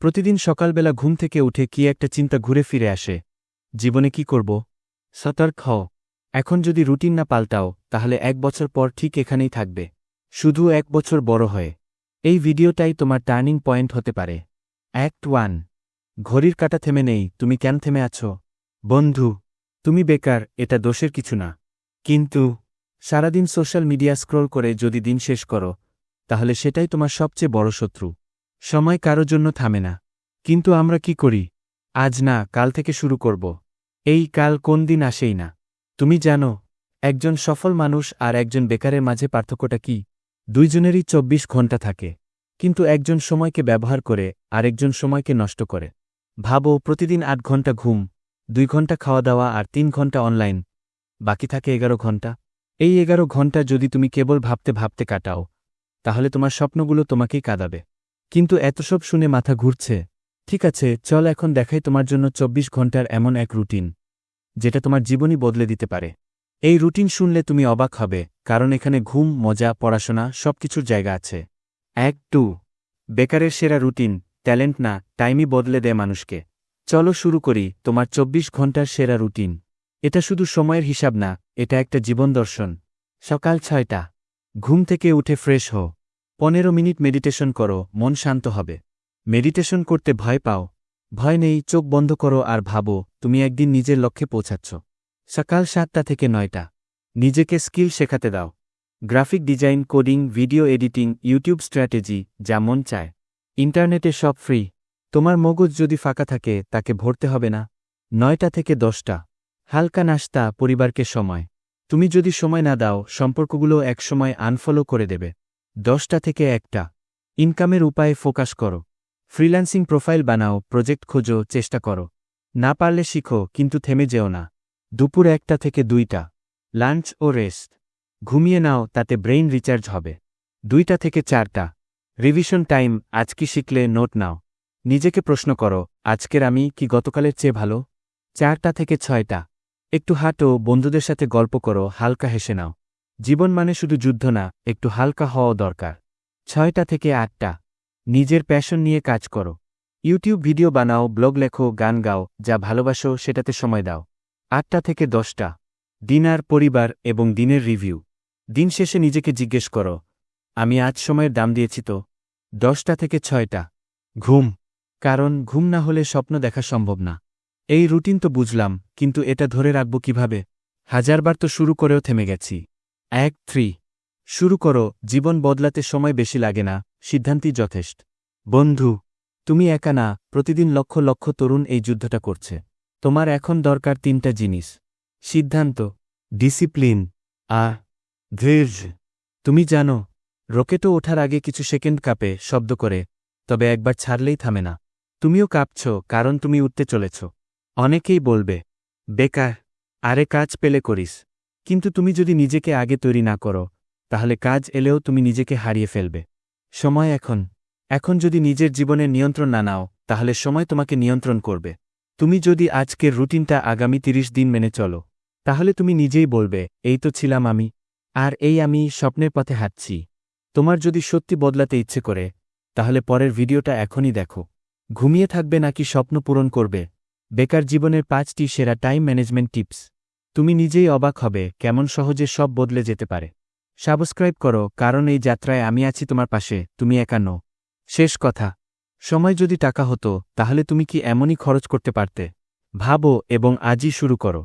প্রতিদিন সকালবেলা ঘুম থেকে উঠে কি একটা চিন্তা ঘুরে ফিরে আসে। জীবনে কি করব? সতর্ক হও। এখন যদি রুটিন না পাল্টাও, তাহলে এক বছর পর ঠিক এখানেই থাকবে। শুধু এক বছর বড় হয়ে। এই ভিডিওটাই তোমার টার্নিং পয়েন্ট হতে পারে। Act one. ঘড়ির কাটা থেমে নেই, তুমি কেন থেমে আছো? বন্ধু, তুমি বেকার, এটা দোষের কিছু না। কিন্তু, সারাদিন সোশ্যাল মিডিয়া স্ক্রোল করে যদি দিন শেষ করো, তাহলে সেটাই তোমার সবচেয়ে বড় শত্রু। সময় কারও জন্য থামে না। কিন্তু আমরা কি করি? আজ না, কাল থেকে শুরু করব। এই কাল কোন দিন আসেই না। তুমি জানো, একজন সফল মানুষ আর একজন বেকারের মাঝে পার্থক্যটা কি? দুইজনেরই চব্বিশ ঘণ্টা থাকে। কিন্তু একজন সময়কে ব্যবহার করে, আরেকজন সময়কে নষ্ট করে। ভাবো, প্রতিদিন আট ঘণ্টা ঘুম, দুই ঘণ্টা খাওয়া দাওয়া আর তিন ঘণ্টা অনলাইন। বাকি থাকে এগারো ঘণ্টা এই এগারো ঘণ্টা যদি তুমি কেবল ভাবতে ভাবতে কাটাও, তাহলে তোমার স্বপ্নগুলো তোমাকেই কাঁদাবে। কিন্তু এত সব শুনে মাথা ঘুরছে। ঠিক আছে, চল এখন দেখাই তোমার জন্য চব্বিশ ঘণ্টার এমন এক রুটিন, যেটা তোমার জীবনই বদলে দিতে পারে। এই রুটিন শুনলে তুমি অবাক হবে, কারণ এখানে ঘুম, মজা, পড়াশোনা, সবকিছুর জায়গা আছে। এক টু বেকারের সেরা রুটিন, ট্যালেন্ট না, টাইমই বদলে দেয় মানুষকে। চলো শুরু করি, তোমার চব্বিশ ঘণ্টার সেরা রুটিন। এটা শুধু সময়ের হিসাব না, এটা একটা জীবন দর্শন। সকাল ছয়টা। ঘুম থেকে উঠে ফ্রেশ হও। পনেরো মিনিট মেডিটেশন করো, মন শান্ত হবে। মেডিটেশন করতে ভয় পাও। ভয় নেই, চোখ বন্ধ করো আর ভাবো, তুমি একদিন নিজের লক্ষ্যে পৌঁছাচ্ছ। সকাল সাতটা থেকে নয়টা। নিজেকে স্কিল শেখাতে দাও। Graphic design, coding, video editing, YouTube strategy, যা মন চায়। ইন্টারনেটে সব ফ্রি। তোমার মগজ যদি ফাঁকা থাকে, তাকে ভরতে হবে না। নয়টা থেকে দশটা। হালকা নাস্তা, পরিবারকে সময়। তুমি যদি সময় না দাও, সম্পর্কগুলো একসময় আনফলো করে দেবে। দশটা থেকে একটা। ইনকামের উপায়ে ফোকাস করো। ফ্রিল্যান্সিং প্রোফাইল বানাও, প্রজেক্ট খোঁজো, চেষ্টা করো। না পারলে শিখো, কিন্তু থেমে যেও না। দুপুর একটা থেকে দুইটা। লাঞ্চ ও রেস্ট। ঘুমিয়ে নাও, তাতে ব্রেইন রিচার্জ হবে। দুইটা থেকে চারটা। রিভিশন টাইম, আজ কি শিখলে নোট নাও। নিজেকে প্রশ্ন করো, আজকের আমি কি গতকালের চেয়ে ভালো? চারটা থেকে ছয়টা। একটু হাঁটো, বন্ধুদের সাথে গল্প করো, হালকা হেসে নাও। জীবন মানে শুধু যুদ্ধ না, একটু হালকা হওয়াও দরকার। ছয়টা থেকে আটটা। নিজের প্যাশন নিয়ে কাজ করো। ইউটিউব ভিডিও বানাও, ব্লগ লেখো, গান গাও, যা ভালোবাসো সেটাতে সময় দাও। আটটা থেকে দশটা। ডিনার, পরিবার এবং দিনের রিভিউ। দিন শেষে নিজেকে জিজ্ঞেস করো, আমি আজ সময়ের দাম দিয়েছি তো? দশটা থেকে ছয়টা। ঘুম। কারণ ঘুম না হলে স্বপ্ন দেখা সম্ভব না। এই রুটিন তো বুঝলাম, কিন্তু এটা ধরে রাখব কীভাবে? হাজারবার তো শুরু করেও থেমে গেছি। এক, থ্রি। শুরু করো, জীবন বদলাতে সময় বেশি লাগে না, সিদ্ধান্তই যথেষ্ট। বন্ধু, তুমি একা না, প্রতিদিন লক্ষ লক্ষ তরুণ এই যুদ্ধটা করছে। তোমার এখন দরকার তিনটা জিনিস। সিদ্ধান্ত, ডিসিপ্লিন আ ধৈর্য। তুমি জানো, রকেটও ওঠার আগে কিছু সেকেন্ড কাপে, শব্দ করে, তবে একবার ছাড়লেই থামে না। তুমিও কাঁপছ, কারণ তুমি উঠতে চলেছ। অনেকেই বলবে, বেকার, আরে কাজ পেলে করিস। কিন্তু তুমি যদি নিজেকে আগে তৈরি না করো, তাহলে কাজ এলেও তুমি নিজেকে হারিয়ে ফেলবে। সময় এখন। এখন যদি নিজের জীবনের নিয়ন্ত্রণ না নাও, তাহলে সময় তোমাকে নিয়ন্ত্রণ করবে। তুমি যদি আজকের রুটিনটা আগামী তিরিশ দিন মেনে চলো, তাহলে তুমি নিজেই বলবে, এই তো ছিলাম আমি, আর এই আমি স্বপ্নের পথে হাঁটছি। তোমার যদি সত্যি বদলাতে ইচ্ছে করে, তাহলে পরের ভিডিওটা এখনই দেখো। ঘুমিয়ে থাকবে নাকি স্বপ্ন পূরণ করবে? বেকার জীবনের পাঁচটি সেরা টাইম ম্যানেজমেন্ট টিপস। তুমি নিজেই অবাক হবে কেমন সহজে সব বদলে যেতে পারে। সাবস্ক্রাইব করো, কারণ এই যাত্রায় আমি আছি তোমার পাশে, তুমি একা নো শেষ কথা। সময় যদি টাকা হতো, তাহলে তুমি কি এমনই খরচ করতে পারতে? ভাবো এবং আজই শুরু করো।